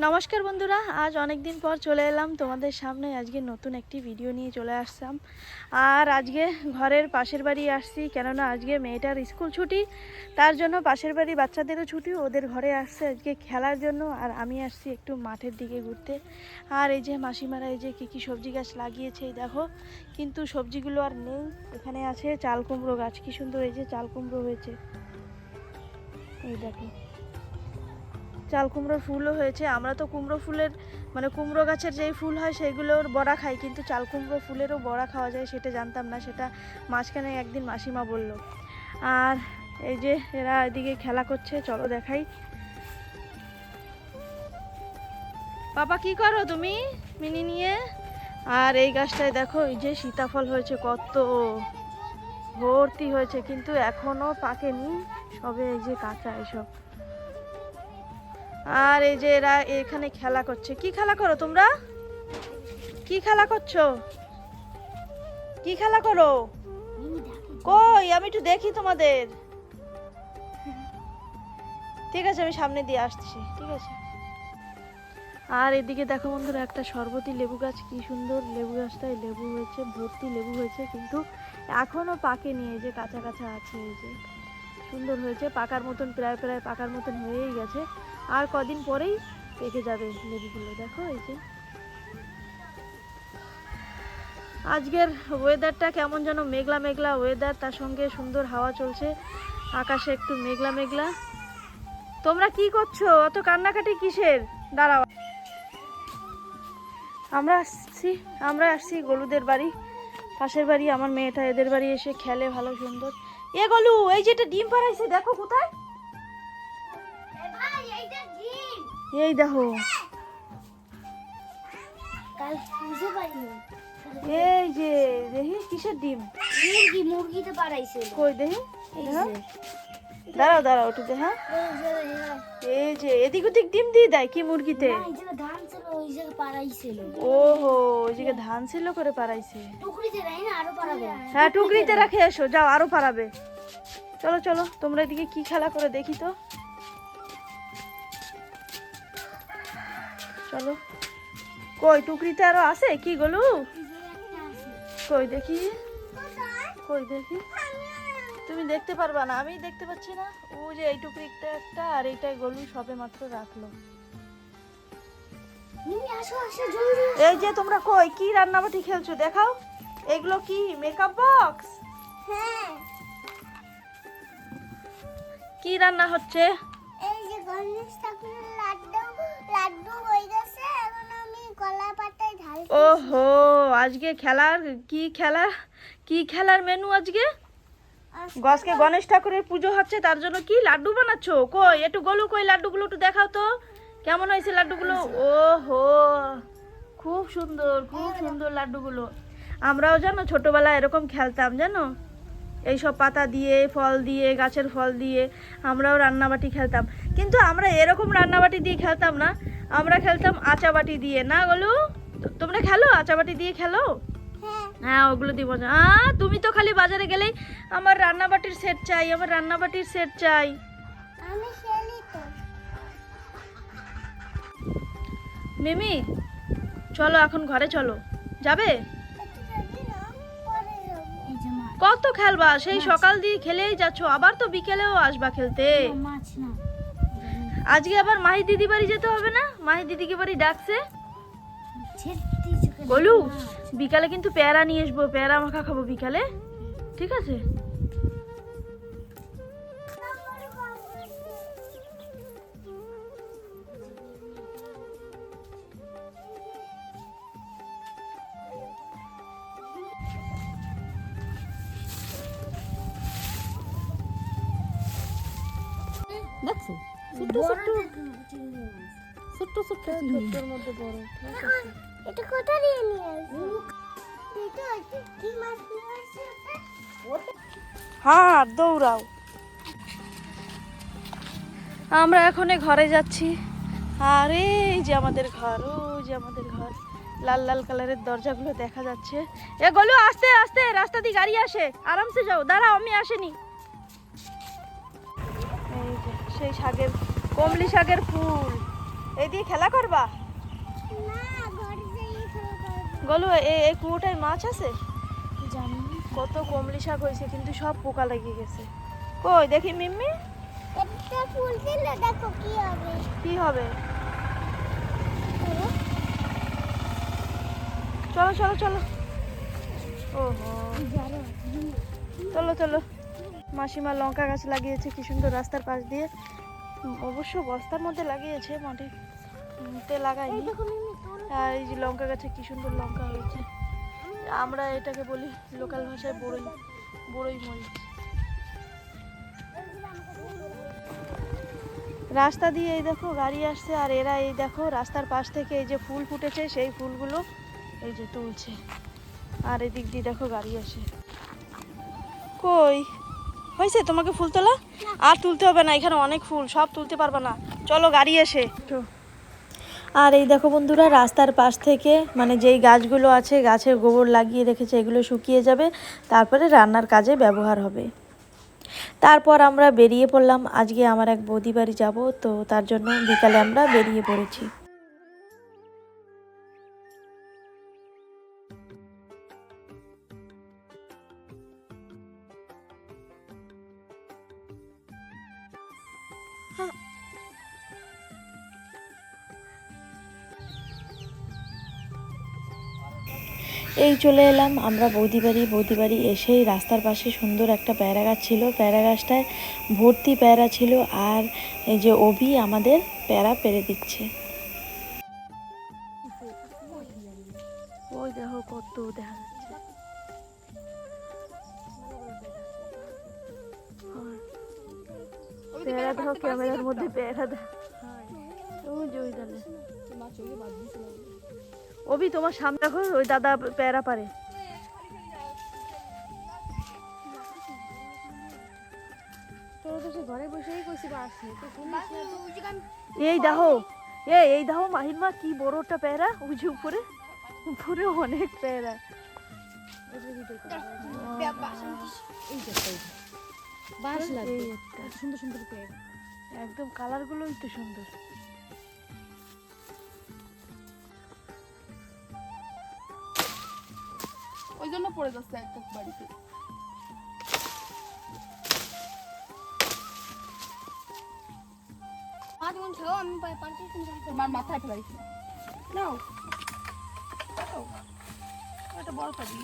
নমস্কার বন্ধুরা, আজ অনেক দিন পর চলে এলাম তোমাদের সামনে। আজকে নতুন একটি ভিডিও নিয়ে চলে আসলাম। আর আজকে ঘরের পাশের বাড়ি আসছি, কেননা আজকে মেয়েটার স্কুল ছুটি, তার জন্য পাশের বাড়ি বাচ্চাদেরও ছুটি, ওদের ঘরে আসছে আজকে খেলার জন্য, আর আমি আসছি একটু মাঠের দিকে ঘুরতে। আর এই যে মাসিমারা, এই যে কী কী সবজি গাছ লাগিয়েছে দেখো, কিন্তু সবজিগুলো আর নেই। এখানে আছে চাল কুমড়ো গাছ, কি সুন্দর এই যে চাল কুমড়ো হয়েছে। এই দেখো। চাল কুমড়োর ফুলও হয়েছে। আমরা তো কুমড়ো ফুলের মানে কুমড়ো গাছের যেই ফুল হয় সেগুলোর বড়া খাই, কিন্তু চাল কুমড়ো ফুলেরও বড়া খাওয়া যায় সেটা জানতাম না, সেটা মাঝখানে একদিন মাসিমা বলল। আর এই যে এরা এদিকে খেলা করছে, চলো দেখাই। বাবা কি করো তুমি মিনি নিয়ে? আর এই গাছটায় দেখো, এই যে সীতাফল হয়েছে, কত ভর্তি হয়েছে, কিন্তু এখনও পাকেনি। সবে এই যে কাঁচা এসব। আর এই যে এরা এখানে খেলা করছে। কি খেলা করো তোমরা? কি খেলা করছ? কি খেলা করো? কই, আমি একটু দেখি তোমাদের। ঠিক আছে, আমি সামনে দিয়ে আসছি, ঠিক আছে। আর এদিকে দেখো বন্ধুরা, একটা শরবতী লেবু গাছ, কি সুন্দর লেবু গাছটায় লেবু হয়েছে, ভর্তি লেবু হয়েছে, কিন্তু এখনও পাকেনি, এই যে কাঁচা কাঁচা আছে, এই যে। সুন্দর হয়েছে, পাকার মতন, প্রায় প্রায় পাকার মতন হয়েই গেছে। আর কদিন পরেই পেকে যাবে লেবুগুলো। দেখো এই যে। আজকের ওয়েদারটা কেমন যেন মেঘলা মেঘলা ওয়েদার তার সঙ্গে সুন্দর হাওয়া চলছে, আকাশে একটু মেঘলা মেঘলা। তোমরা কি করছ? অত কান্নাকাটি কিসের? দাঁড়াও। আমরা আসছি আমরা আসছি গলুদের বাড়ি। পাশের বাড়ি, আমার মেয়েটা এদের বাড়ি এসে খেলে ভালো সুন্দর। এ গলু এই যেটা ডিম পাড়াইছে দেখো কোথায়? এই দেখো। এই যে দেখি কিসের ডিম? মুরগি মুরগিতে পাড়াইছে। কই দেখি? এই যে। দাঁড়াও দাঁড়াও একটু দে হ্যাঁ? এই যে এদিক ওদিক ডিম দিয়ে দেয় কি মুরগিতে? ওহো ওই জায়গায় ধান ছিল করে পারাইছে হ্যাঁ টুকরিতে রাখে এসো যাও আরও পারাবে চলো চলো তোমরা এদিকে কি খেলা করে দেখি তো। চলো। কই টুকরিতে আরও আছে কি গলু? কই দেখি। কই দেখি। তুমি দেখতে পারবা না আমি দেখতে পাচ্ছি না। ও যে এই টুকরিতে একটা আর এইটাই গলু সবে মাত্র রাখল। এই যে তোমরা কই কি রান্নাবাটি খেলছো দেখাও। এগুলো কি মেকআপ বক্স হ্যাঁ। কি রান্না হচ্ছে? এই যে গণেশ ঠাকুরের লাড্ডু লাড্ডু হয়ে গেছে এখন আমি কলা পাতায় ঢাল ওহো আজকে খেলার কি খেলা? কি খেলার মেনু আজকে? গছকে গণেশ ঠাকুরের পুজো হচ্ছে, তার জন্য কি লাড্ডু বানাচ্ছো? কই, একটু গলু কই লাড্ডুগুলো একটু দেখাও তো। কেমন হয়েছে লাড্ডুগুলো? ওহো, খুব সুন্দর খুব সুন্দর লাড্ডুগুলো। আমরাও জানো, ছোটবেলায় এরকম খেলতাম, জানো? এইসব পাতা দিয়ে, ফল দিয়ে, গাছের ফল দিয়ে আমরাও রান্নাবাটি খেলতাম। কিন্তু আমরা এরকম রান্নাবাটি দিয়ে খেলতাম না, আমরা খেলতাম আচাবাটি দিয়ে। না গলু তোমরা খেলো আচাবাটি দিয়ে খেলো? হ্যাঁ ওগুলো দিব না। আ তুমি তো খালি বাজারে গেলেই আমার রান্নাবাটির সেট চাই আমার রান্নাবাটির সেট চাই। আমি মিমি চলো এখন ঘরে চলো। যাবে? কত খেলবা? সেই সকাল দিয়ে খেলেই যাচ্ছ। আবার তো বিকেলেও আসবা খেলতে। আজকে আবার মাহি দিদি বাড়ি যেতে হবে না? মাহি দিদিকে বাড়ি ডাকছে? বলু বিকালে কিন্তু পেয়ারা নিয়ে আসব পেয়ারা মাখা খাব বিকালে। ঠিক আছে? দেখছ ছোট্ট ছোট্ট ছোট্ট ছোট্ট মধ্যে বড় ঠিক আছে। এটা কোথা দিয়ে নিয়ে আসব? এটা কি মাছ নিয়ে আসছে হ্যাঁ দৌড়াও। আমরা এখন ঘরে যাচ্ছি। আর এই যে আমাদের ঘর ওই যে আমাদের ঘর। লাল লাল কালারের দরজাগুলো দেখা যাচ্ছে। এ গলু আস্তে আস্তে রাস্তা দিয়ে গাড়ি আসে। আরামসে যাও দাঁড়াও আমি আসেনি। এই যে সেই শাকের কমলি শাকের ফুল। এই দিয়ে খেলা করবা? গলু এই এই কুয়োটায় মাছ আছে? জানি কত কমলি শাক হয়েছে কিন্তু সব পোকা লেগে গেছে। কই দেখি মিম্মি? ফুল দিলে দেখো কি হবে। কি হবে? চলো চলো চলো। ওহো। চলো চলো। মাসিমা লঙ্কা গাছ লাগিয়েছে কি সুন্দর রাস্তার পাশ দিয়ে। অবশ্য বস্তার মধ্যে লাগিয়েছে মাটি উম, এই যে লঙ্কা গাছে কি সুন্দর লঙ্কা হয়েছে। আমরা এটাকে বলি লোকাল ভাষায় বড়ই বড়ই মরিচ। রাস্তা দিয়ে এই দেখো গাড়ি আসছে আর এরা এই দেখো রাস্তার পাশ থেকে এই যে ফুল ফুটেছে, সেই ফুলগুলো এই যে তুলছে। আর এদিক দিয়ে দেখো গাড়ি আসে। কই? হয়েছে তোমাকে ফুল তোলা? আর তুলতে হবে না, এখানে অনেক ফুল, সব তুলতে পারবে না। চলো গাড়ি এসে আর এই দেখো বন্ধুরা, রাস্তার পাশ থেকে মানে যেই গাছগুলো আছে, গাছের গোবর লাগিয়ে রেখেছে, এগুলো শুকিয়ে যাবে, তারপরে রান্নার কাজে ব্যবহার হবে। তারপর আমরা বেরিয়ে পড়লাম। আজকে আমার এক বৌদি বাড়ি যাব, তো তার জন্য বিকালে আমরা বেরিয়ে পড়েছি। এই চলে এলাম। আমরা বৌদি বাড়ি বৌদি বাড়ি এসেই রাস্তার পাশে সুন্দর একটা প্যারা গাছ ছিল। প্যারা গাছটায় ভর্তি প্যারা ছিল আর এই যে অভি আমাদের প্যারা পেরে দিচ্ছে। ওই দেখো কত দেখা যাচ্ছে। পেয়ারা দেখো ক্যামেরার মধ্যে পেয়ারা দেখো ওই যে ওই দালে অভি তোমার সামনে দেখো ওই দাদা প্যারা পারে। এই দেখো এ এই দেখো মাহিমা কি বড়টা প্যারা ওই যে উপরে উপরে অনেক পেয়ারা। এই। সুন্দর সুন্দর পেয়ারা। একদম কালার গুলোই তো সুন্দর। পড়ে যাচ্ছে একটা বাড়িতে। মাথায় ফেলাইছি নাও। একটা বড় পাবি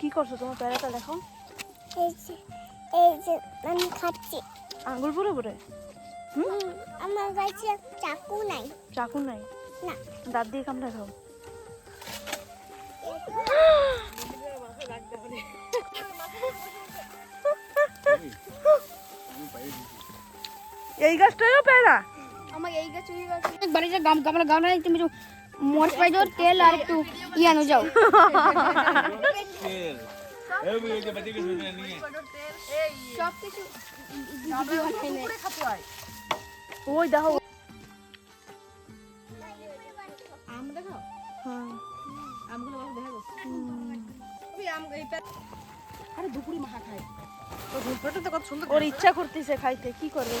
কি করছ? তোমার পেয়ারাটা দেখো এই যে এই যে আমি খাচ্ছি। আঙ্গুল পুরো পুরে আমার কাছে চাকু নাই। চাকু নাই? না। দাঁত দিয়ে কামড়া খাও। এই গাছটাও পেয়ারা আমার এই গাছ ওই গাছ। বাড়িতে গাম গামলা গামলা নাই তুমি পাই দাও তেল আর একটু ইয়ানো যাও। সব কিছু ওই দেখো। আম দেখাও হ্যাঁ আমগুলো দেখা যাচ্ছে আরে দুপুরি মাখা খায় তো ধূপটা তো কত সুন্দর ওর ইচ্ছা করতেছে খাইতে কি করবে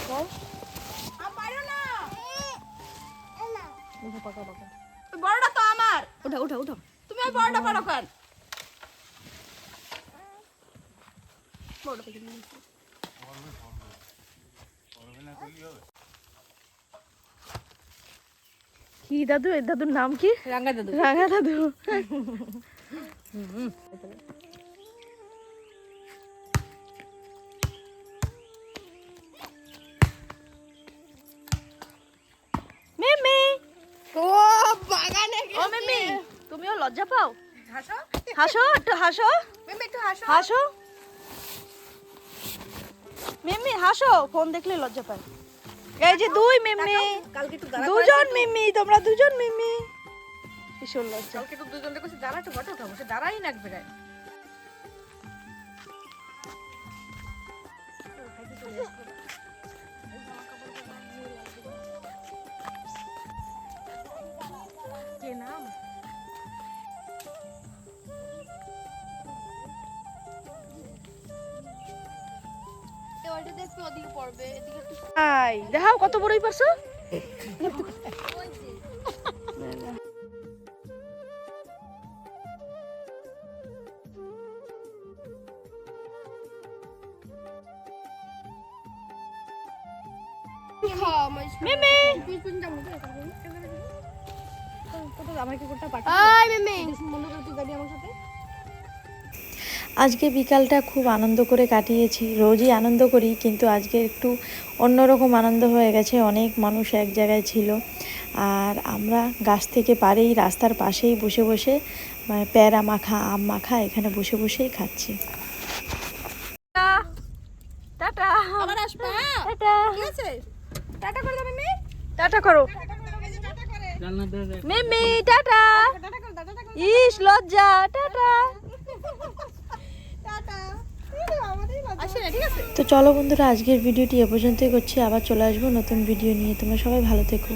পাকা পাকা বড়টা তো আমার। ওঠা ওঠা ওঠা তুমি ওই বড়টা পারো কেন? কি দাদু? এই দাদুর নাম কি? রাঙ্গা দাদু। রাঙা দাদু। মিমি। ও বাগানে ও মিমি তুমিও লজ্জা পাও? হাসো। হাসো একটু হাসো। মিমি একটু হাসো। হাসো। মিমি হাসো। ফোন দেখলে লজ্জা পায়। এই যে দুই মিম্মি দুজন মিম্মি তোমরা দুজন মিম্মি ভীষণ লাগছে কালকে একটু দুজন দেখছি দাঁড়া একটু বটে উঠাবো সে দাঁড়াই না বেড়ায় ওইটা পড়বে আই দেখাও কত বড়ই পারছ মিমি। আমার কি করতে আজকে বিকালটা খুব আনন্দ করে কাটিয়েছি। রোজই আনন্দ করি কিন্তু আজকে একটু অন্যরকম আনন্দ হয়ে গেছে। অনেক মানুষ এক জায়গায় ছিল। আর আমরা গাছ থেকে পারেই রাস্তার পাশেই বসে বসে মানে প্যারা মাখা আম মাখা এখানে বসে বসেই খাচ্ছি। টাটা। আবার আসবা? টাটা। ঠিক আছে টাটা করে দাও মিমি। টাটা করো। মিমি ইস লজ্জা। টাটা আসে না ঠিক আছে তো চলো বন্ধুরা, আজকের ভিডিওটি এ পর্যন্তই করছি। আবার চলে আসব নতুন ভিডিও নিয়ে। তোমরা সবাই ভালো থেকো।